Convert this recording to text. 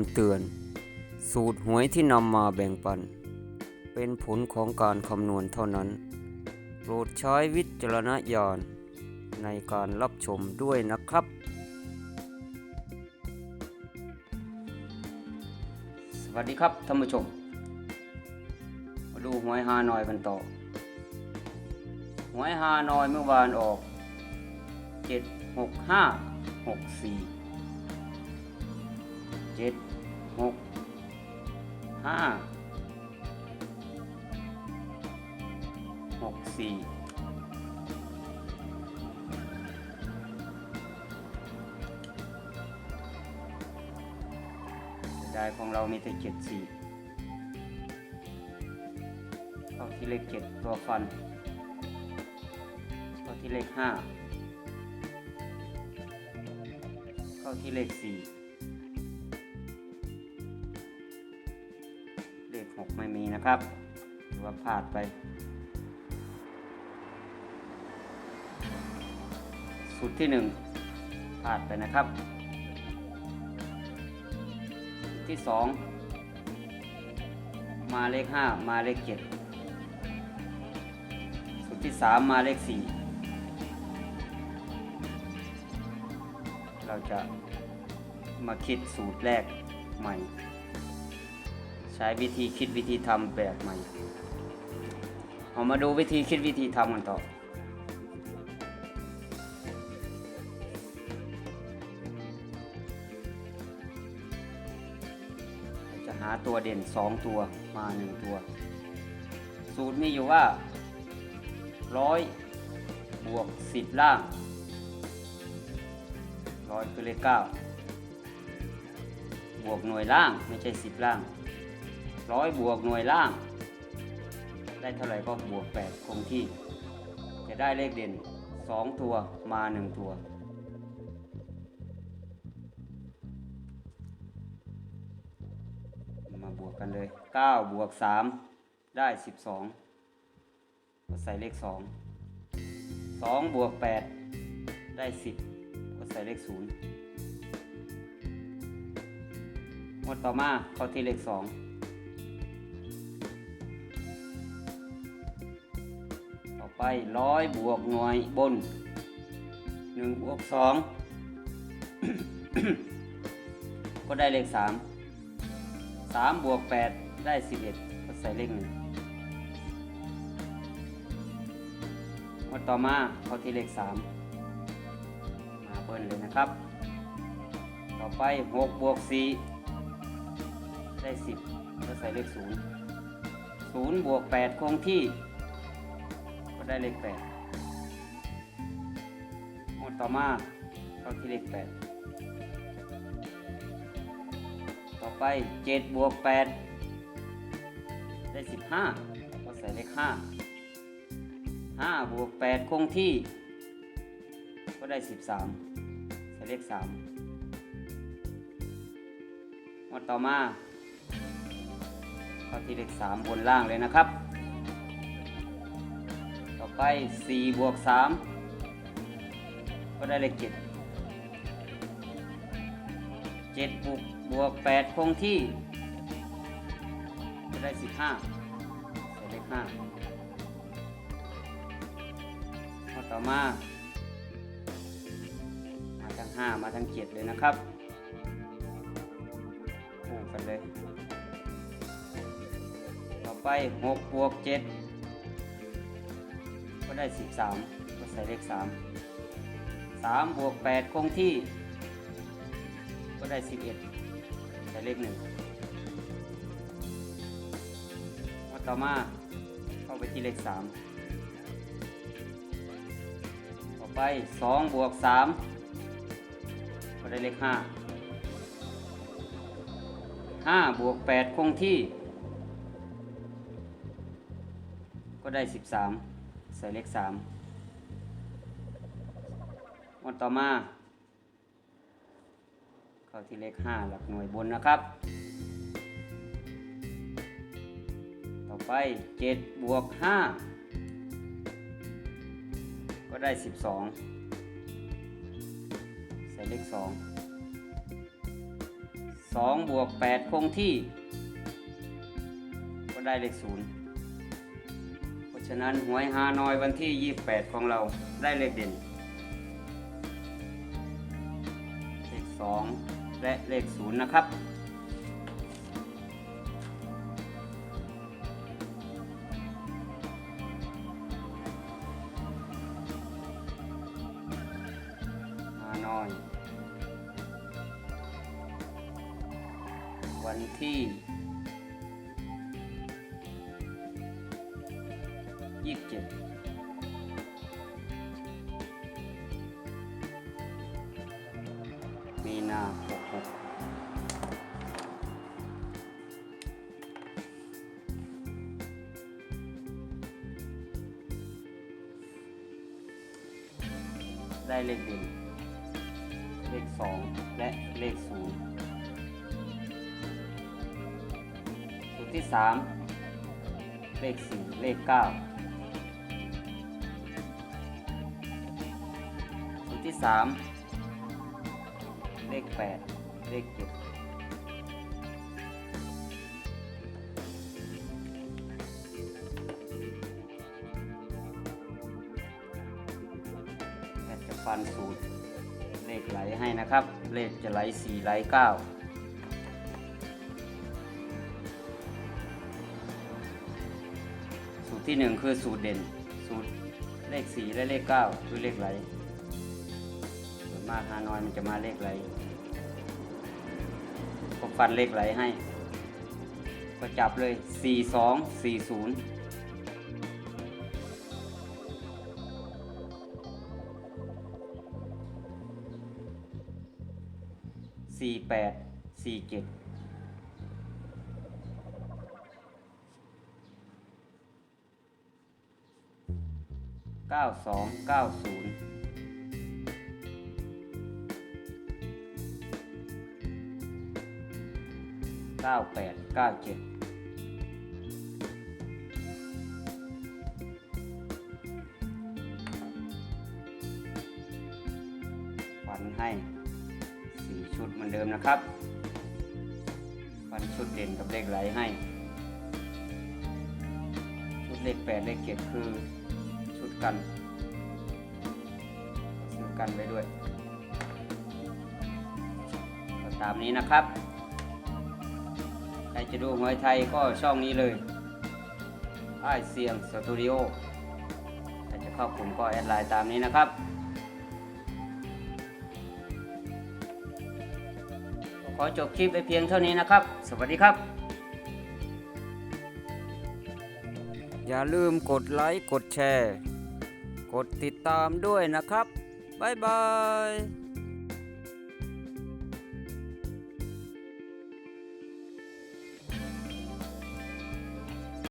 ำเตือน สูตรหวยที่นำมาแบ่งปัน เป็นผลของการคำนวณเท่านั้น โปรดใช้วิจารณญาณในการรับชมด้วยนะครับสวัสดีครับท่านผู้ชม มาดูหวยฮานอยกันต่อ หวยฮานอยเมื่อวานออกเจ็ดหกห้าหกสี่ เจ็ดหกห้าหกสี่ได้ของเรามีแต่เจ็ดสี่เข้าที่เลขเจ็ดตัวฟันเข้าที่เลขห้าเข้าที่เลขสี่ นะครับหรือว่าพลาดไปสูตรที่หนึ่งพลาดไปนะครับ ที่สองมาเลขห้ามาเลขเจ็ดสูตรที่สามมาเลขสี่เราจะมาคิดสูตรแรกใหม่ ใช้วิธีคิดวิธีทำแบบใหม่เอามาดูวิธีคิดวิธีทำกันต่อจะหาตัวเด่น 2 ตัวมา 1 ตัว สูตรมีอยู่ว่า 100 บวก 10 ล่างร้อยคือเลขเก้าบวกหน่วยล่างไม่ใช่สิบล่าง ร้อยบวกหน่วยล่าง ได้เท่าไหร่ก็บวกแปดคงที่ จะได้เลขเด่นสองตัวมาหนึ่งตัว มาบวกกันเลยเก้าบวกสามได้สิบสองก็ใส่เลขสองสองบวกแปดได้สิบก็ใส่เลขศูนย์หมดต่อมาเข้าที่เลขสอง ไปร้อยบวกหน่วยบนหนึ่งบวกสองก็ได้เลขสามสามบวกแปดได้สิบเอ็ดก็ใส่เลขหนึ่งมดต่อมาเข้าที่เลขสามมาเบิ้ลเลยนะครับ ต่อไป6บวก4ได้10ก็ใส่เลข0 0บวก8คงที่ ก็ได้เลข8หมดต่อมาเข้าที่เลข8ต่อไป7บวก8ได้15ก็ใส่เลข5 5บวก8คงที่ ก็ได้13ใส่เลข3มาต่อมาเข้าที่เลข3บนล่างเลยนะครับ ไป 4 บวก 3 ก็ได้เลข7 7บวกบวก8คงที่ก็ได้15ใส่เลข5มาต่อมา มาทั้งห้ามาทั้งเจ็ดเลยนะครับคู่กันเลย ต่อไปหกบวกเจ็ด ได้สิบสามก็ใส่เลขสามสามบวกแปดคงที่ ก็ได้สิบเอ็ดใส่เลขหนึ่งมาต่อมาเข้าไปที่เลขสามต่อไปสองบวกสามก็ได้เลขห้าห้าบวกแปดคงที่ ก็ได้สิบสาม ส่เลขสามวันต่อมา เข้าที่เลขห้าหลักหน่วยบนนะครับ ต่อไปเจ็ดบวกห้าก็ได้สิบสองใส่เลขสองสองบวกแปดคงที่ ก็ได้เลขศูนย์ ฉะนั้นหวยฮานอยวันที่ 28 ของเราได้เลขเด่น เลข 2 และเลข 0 นะครับ ฮานอย วันที่ นาหกหกได้เลขเด่นเลขสองและเลขศูนย์สูตรที่สามเลขสี่เลขเก้าสูตรที่สาม เลขแปดเลขเจ็ดจะฟันสูตร เลขไหลให้นะครับ เลขจะไหลสี่ไหลเก้าสูตรที่หนึ่งคือสูตรเด่น สูตรเลขสี่และเลขเก้าคือเลขไหลส่วนมากฮานอยมันจะมาเลขไหล ฟันเลขไหลให้ ก็จับเลย 4 2 4 0สี่แปดสี่เจ็ดเก้าสองเก้าศูนย์ เก้าแปดเก้าเจ็ดฟันให้สีชุดเหมือนเดิมนะครับฟันชุดเด่นกับเลขไหลให้ ชุดเลขแปดเลขเจ็ดคือชุดกันซื้อกันไว้ด้วย ตามนี้นะครับ ครจะดูหวยไทยก็ช่องนี้เลยไอเสียงสตูดิโอใครจะเข้ากลุ่มก็แอดไลน์ตามนี้นะครับขอจบคลิปไปเพียงเท่านี้นะครับ สวัสดีครับ อย่าลืมกดไลค์ กดแชร์ กดติดตามด้วยนะครับ บ๊ายบาย